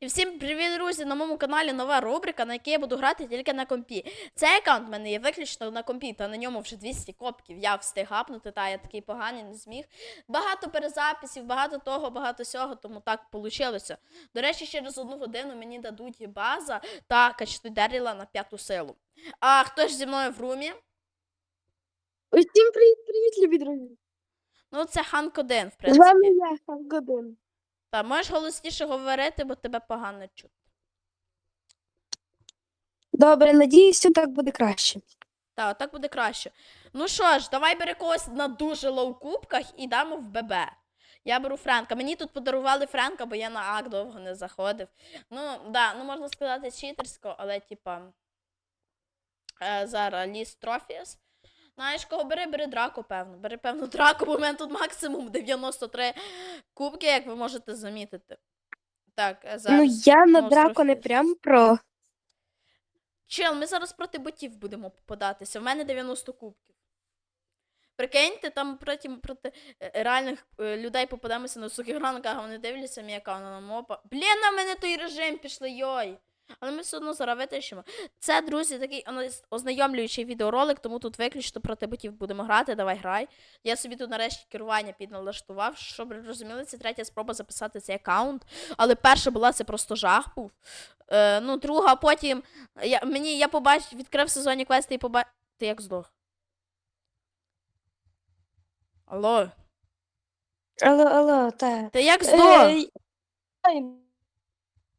І всім привіт, друзі! На моєму каналі нова рубрика, на якій я буду грати тільки на компі. Цей аккаунт в мене є виключно на компі, та на ньому вже 200 копків. Я встиг гапнути, та я такий поганий не зміг. Багато перезаписів, багато того, багато сього, тому так вийшло. До речі, через одну годину мені дадуть база та качту Деріла на п'яту силу. А хто ж зі мною в румі? Усім привіт, привіт, любі друзі. Ну, це Ханк 1, в З принципі. вами я, Ханк Годин. Та можеш голосніше говорити, бо тебе погано чути. Добре, надіюся, так буде краще. Так, так буде краще. Ну що ж, давай бери когось на дуже лоу кубках і дамо в ББ. Я беру Френка. Мені тут подарували Френка, бо я на ак довго не заходив. Ну, да, ну можна сказати читерсько, але типа. Е, зараз ліс Трофіс. Знаєш, кого бери, бери драку, певно. Бери, певно, драку, бо в мене тут максимум 93 кубки, як ви можете замітити. Так, е, зараз. Ну, я на драко не прям про. Чел, ми зараз проти ботів будемо попадатися. В мене 90 кубків. Прикиньте, там проти, проти е, реальних е, людей попадемося на сухих ранках, а вони дивляться мій аккаунт на мопа. Блін, на мене той режим пішли, йой. Але ми все одно зараз витащимо. Це, друзі, такий ознайомлюючий відеоролик, тому тут виключно проти ботів будемо грати. Давай грай. Я собі тут нарешті керування підналаштував, щоб розуміли, це третя спроба записати цей аккаунт. Але перша була це просто жах був. Е, ну, друга, потім я, мені я побачив, відкрив сезонні квести і побачив. Ти як здох? Алло, Алло, алло, та. ти як здох?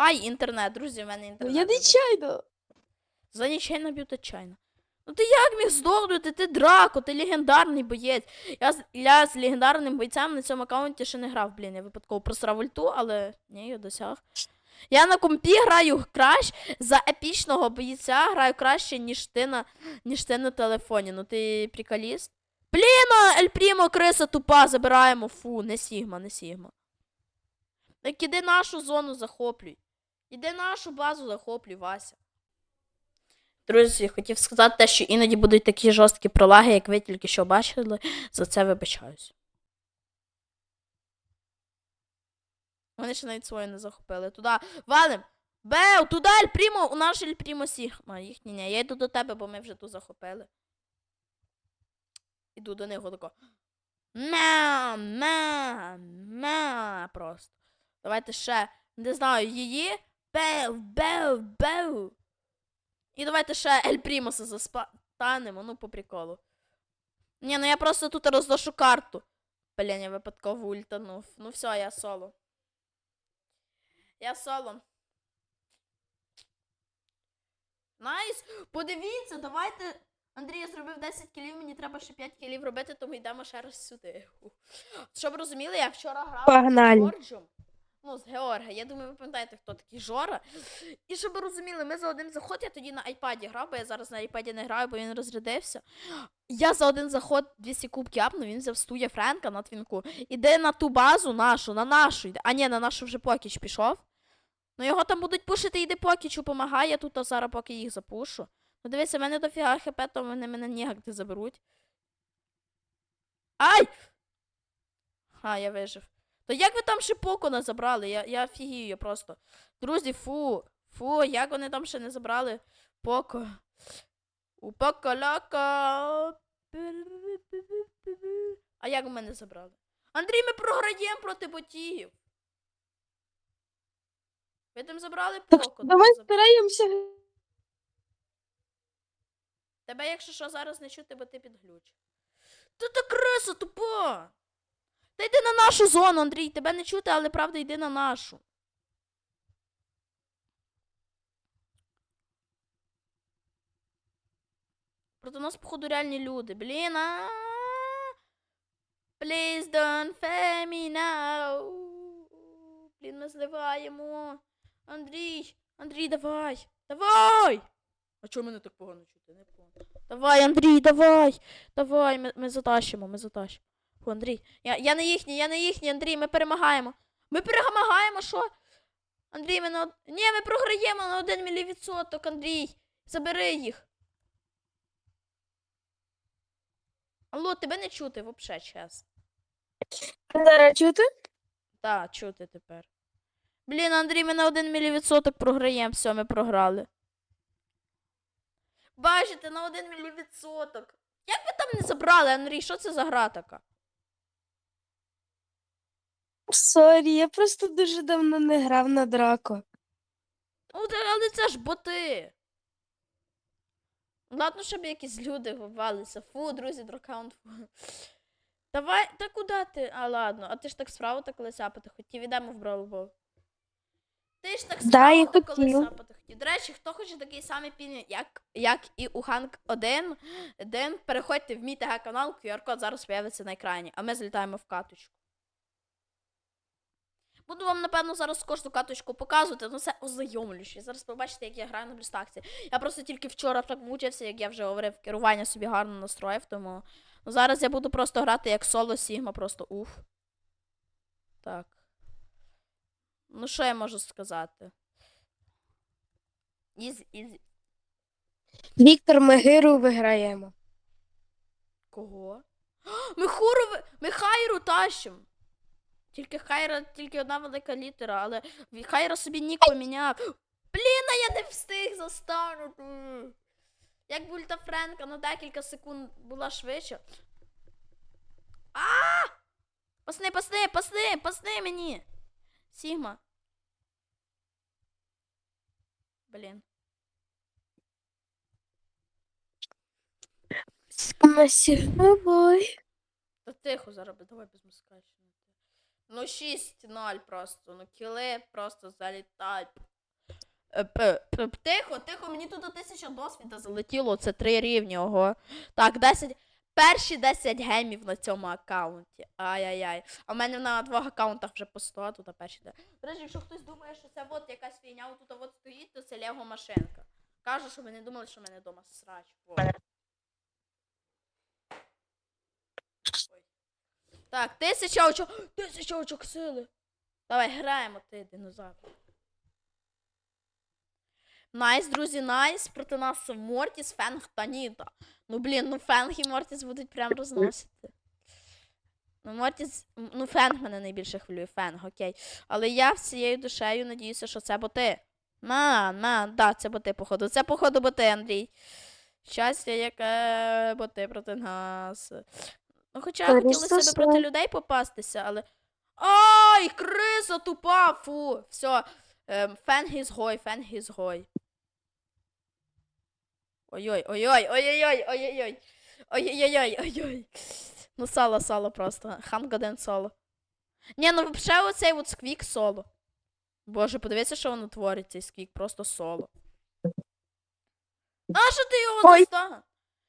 Ай, інтернет, друзі, в мене інтернет. Я не нечайно. За нічайно б'ю та чайно. Ну ти як міг здохнути? Ти драко, ти легендарний боєць. Я, з- я з легендарним бойцем на цьому аккаунті ще не грав, блін, я випадково просрав ульту, але ні, я досяг. Я на компі граю краще за епічного бойця граю краще, ніж ти на, ніж ти на телефоні. Ну ти приколіст? Блін, Ель Прімо, криса тупа, забираємо. Фу, не Сігма, не Сігма. Так іди нашу зону захоплюй. Іди нашу базу захоплюй, Вася. Друзі, хотів сказати те, що іноді будуть такі жорсткі пролаги, як ви тільки що бачили. За це вибачаюсь. Вони ще навіть своє не захопили. Туди. Валим! Беу, туди Ель Прімо, у нас Ель Прімо Сігма. Їхні ні. Я йду до тебе, бо ми вже ту захопили. Іду до них отако. Мя, мя, мя. Просто. Давайте ще. Не знаю, її. Беу, беу, беу. І давайте ще Ель Прімоса заспанемо, ну по приколу. Ні, ну я просто тут розношу карту. Блін, я випадково ультанув. Ну все, я соло. Я соло. Найс! Подивіться, давайте. Андрій, я зробив 10 кілів, мені треба ще 5 кілів робити, тому йдемо ще раз сюди. Щоб розуміли, я вчора грав з Джорджем. Ну, з Георга. Я думаю, ви пам'ятаєте, хто такий Жора. І щоб ви розуміли, ми за один заход, я тоді на айпаді грав, бо я зараз на айпаді не граю, бо він розрядився. Я за один заход 200 кубки апнув, він взяв стує Френка на твінку. Іде на ту базу нашу, на нашу. А ні, на нашу вже покіч пішов. Ну його там будуть пушити, йде покічу, помагає, тут а зараз поки їх запушу. Ну дивися, в мене дофіга хп, то вони мене ніяк не заберуть. Ай! А, я вижив. То як ви там ще поко не забрали? Я, я офігію просто. Друзі, фу. Фу, як вони там ще не забрали поко. У. А як мене забрали? Андрій, ми програємо проти ботів. Ви там забрали поко? давай стараємося. Тебе, якщо що, зараз не чути, бо ти підглюч. Та ти криса тупа! Та йди на нашу зону, Андрій, тебе не чути, але правда йди на нашу. Проти нас, походу, реальні люди. Блін, а. Please don't fail me now. Блін, ми зливаємо. Андрій, Андрій, давай. Давай! А чого мене так погано чути? Не погано. Давай, Андрій, давай! Давай, ми, ми затащимо, ми затащимо. Фу, Андрій. Я, я не їхній, я не їхній, Андрій, ми перемагаємо. Ми перемагаємо, що? Андрій, ми на... Ні, ми програємо на один мілівідсоток, Андрій. Забери їх. Алло, тебе не чути взагалі, чесно. Зараз чути? Так, чути тепер. Блін, Андрій, ми на один мілівідсоток програємо, все, ми програли. Бачите, на один мілівідсоток. Як ви там не забрали, Андрій, що це за гра така? Сорі, я просто дуже давно не грав на драко. Ну, та- але це ж боти. Ладно, щоб якісь люди вивалися. Фу, друзі, дракаунт. Фу. Давай, та куди ти? А ладно, а ти ж так справа та коли сапати хотів, ідемо в Бравл Ти ж так Да, справа я та коли хотів. сапати хотів. До речі, хто хоче такий самий пін, як, як і у Ханк 1, один, переходьте в мій ТГ канал, QR-код зараз з'явиться на екрані, а ми злітаємо в каточку. Буду вам, напевно, зараз кожну каточку показувати, ну це ознайомлюще. Зараз побачите, як я граю на блістакці. Я просто тільки вчора так мучився, як я вже говорив, керування собі гарно настроїв, тому. Ну, зараз я буду просто грати як соло Сігма, просто уф. Так. Ну, що я можу сказати? Ізі, ізі. Віктор, ми гиру виграємо. Кого? Ми хуру, ви- ми хайру тащим. Тільки хайра, тільки одна велика літера, але хайра собі нік поміняв. Блін, а я не встиг застанути. Як бульта Френка на декілька секунд була швидше. А! Пасни, пасни, пасни, пасни мені. Сігма. Блін. Масіровой. Та тихо зараз, давай без мускачення. Ну 6-0 просто. Ну кіли просто залітають. Е, Тихо, тихо, мені тут тисяча досвіду залетіло, це три рівні, ого. Так, 10. Перші 10 гемів на цьому аккаунті. Ай-яй-яй. А в мене на двох аккаунтах вже по 100, а тут перші. де- До речі, якщо хтось думає, що це от якась фігня тут от стоїть, то це Лего машинка. Кажу, щоб ви не думали, що в мене вдома срач. Во. Так, тисяча очок. Тисяча очок сили. Давай граємо, ти динозавр. Найс, друзі, найс. Проти нас Мортіс, Фенг та Ніта. Ну блін, ну Фенг і Мортіс будуть прям розносити. Ну, Мортіс, ну Фенг мене найбільше хвилює, Фенг, окей. Але я всією душею надіюся, що це боти. На, на, да, це боти, походу. Це, походу, боти, Андрій. Щастя, яке боти проти нас. Ну, хоча Та хотілося б проти людей попастися, але. Ай, криса тупа! Фу! Все. Ем, фенг із гой, фенг із гой. Ой-ой, ой-ой, ой-ой-ой, ой-ой-ой. Ой-ой-ой, ой-ой. Ну, сало, сало просто. Хангаден соло. Ні, ну взагалі оцей от сквік соло. Боже, подивіться, що воно творить, цей сквік, просто соло. А що ти його застав?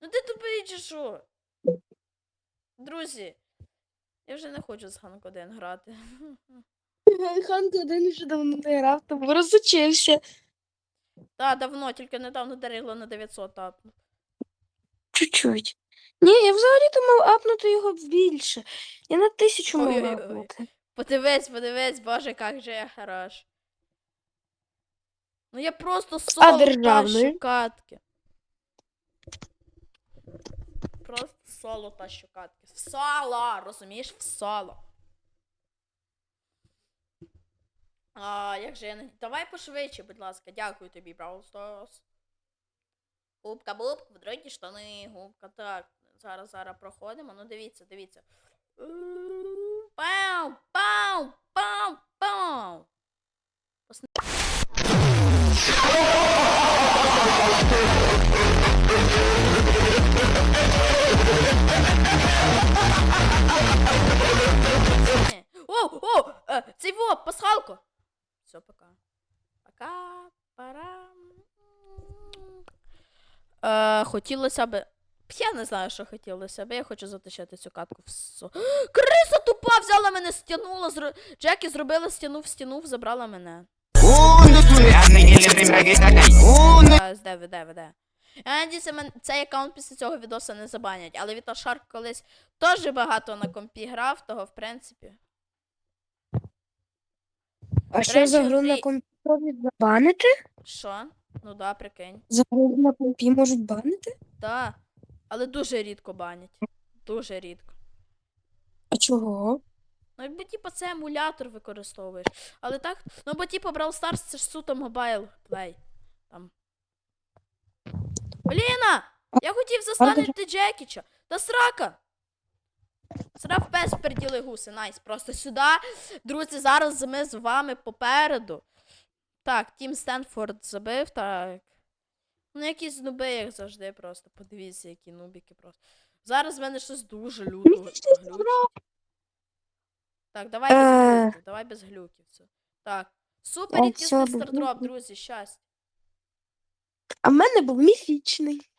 Ну ти тупий чи що? Друзі, я вже не хочу з Ханк 1 грати. Ханк один вже давно не грав, тому розучився. Та, давно, тільки недавно дарило на 900 апнув. Чуть-чуть. Ні, я взагалі думав апнути його більше. Я на тисячу мав Ой-ой-ой. апнути. Подивись, подивись, боже, як же я хорош. Ну я просто соло державний? катки. Просто соло та щукатки. В соло, розумієш? В соло. А, як же я не... Давай пошвидше, будь ласка, дякую тобі, Браwl Stars. Губка, бубка, другі штани, губка, так. Зараз, зараз проходимо. Ну дивіться, дивіться. Е, хотілося б. Я не знаю, що хотілося б. Я хочу затащити цю катку в со. Криса тупа взяла мене, стянула. Зро... Джекі зробила стіну в стіну, забрала мене. Е, Де, ви, де, ви, де. Я надіюся, цей аккаунт після цього відоса не забанять, але Віта Шарк колись теж багато на компі грав, того в принципі. А що за гру на компі забанити? Що? Ну да, прикинь. За гру на компі можуть банити? Да. Але дуже рідко банять. Дуже рідко. А чого? Ну, якби, типу, це емулятор використовуєш. Але так, ну бо типу Brawl Stars це ж суто мобайл плей. Там. Бліна! Я хотів застанити Джекіча. Та срака! Срав пес перділи гуси, найс. Просто сюди. Друзі, зараз ми з вами попереду. Так, Тім Стенфорд забив, так. Ну, якісь нуби, як завжди, просто. Подивіться, які нубіки просто. Зараз в мене щось дуже люто. Так, давай без глюків, давай без глюків. Все. Так. Супер без стардроп, глюків. друзі, щастя. А в мене був міфічний.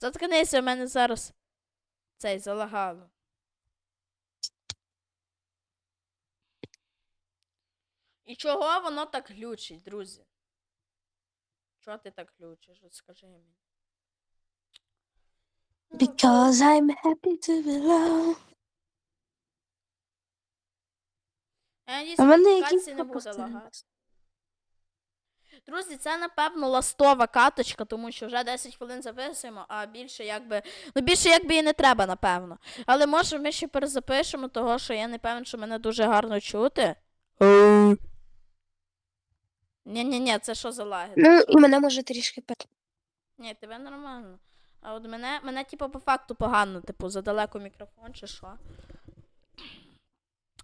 Заткнися, в мене зараз цей залагало. І чого воно так глючить, друзі? Чого ти так глючиш? От скажи мені. Ну, Because I'm happy to belong. Я надіюсь, модифікації не буде лагати. Друзі, це напевно ластова каточка, тому що вже 10 хвилин записуємо, а більше якби. Ну більше якби і не треба, напевно. Але може ми ще перезапишемо, того що я не певен, що мене дуже гарно чути. Ні-ні-ні, це що за лаги? Ну, і мене може трішки пер... Ні, тебе нормально. А от мене, мене типу, по факту погано, типу, задалеко мікрофон чи що.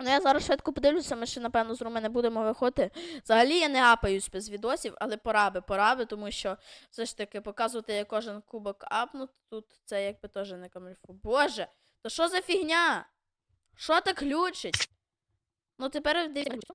Ну, я зараз швидко подивлюся, ми ще, напевно, з Руми не будемо виходити. Взагалі я не гапаюсь без відосів, але пора би, пора би, тому що все ж таки показувати, як кожен кубок апнут, тут це якби теж не камільфу. Боже, то що за фігня? Що так глючить? Ну тепер дивіться.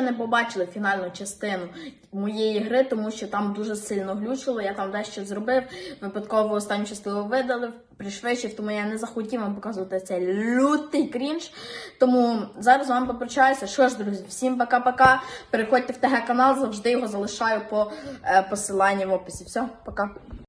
не побачили фінальну частину моєї гри, тому що там дуже сильно глючило. Я там дещо зробив. Випадково останню частину видалив, пришвидшив, тому я не захотів вам показувати цей лютий крінж. Тому зараз з вами попрощаюся. Що ж, друзі, всім пока-пока. Переходьте в ТГ канал, завжди його залишаю по е, посиланні в описі. Все, пока.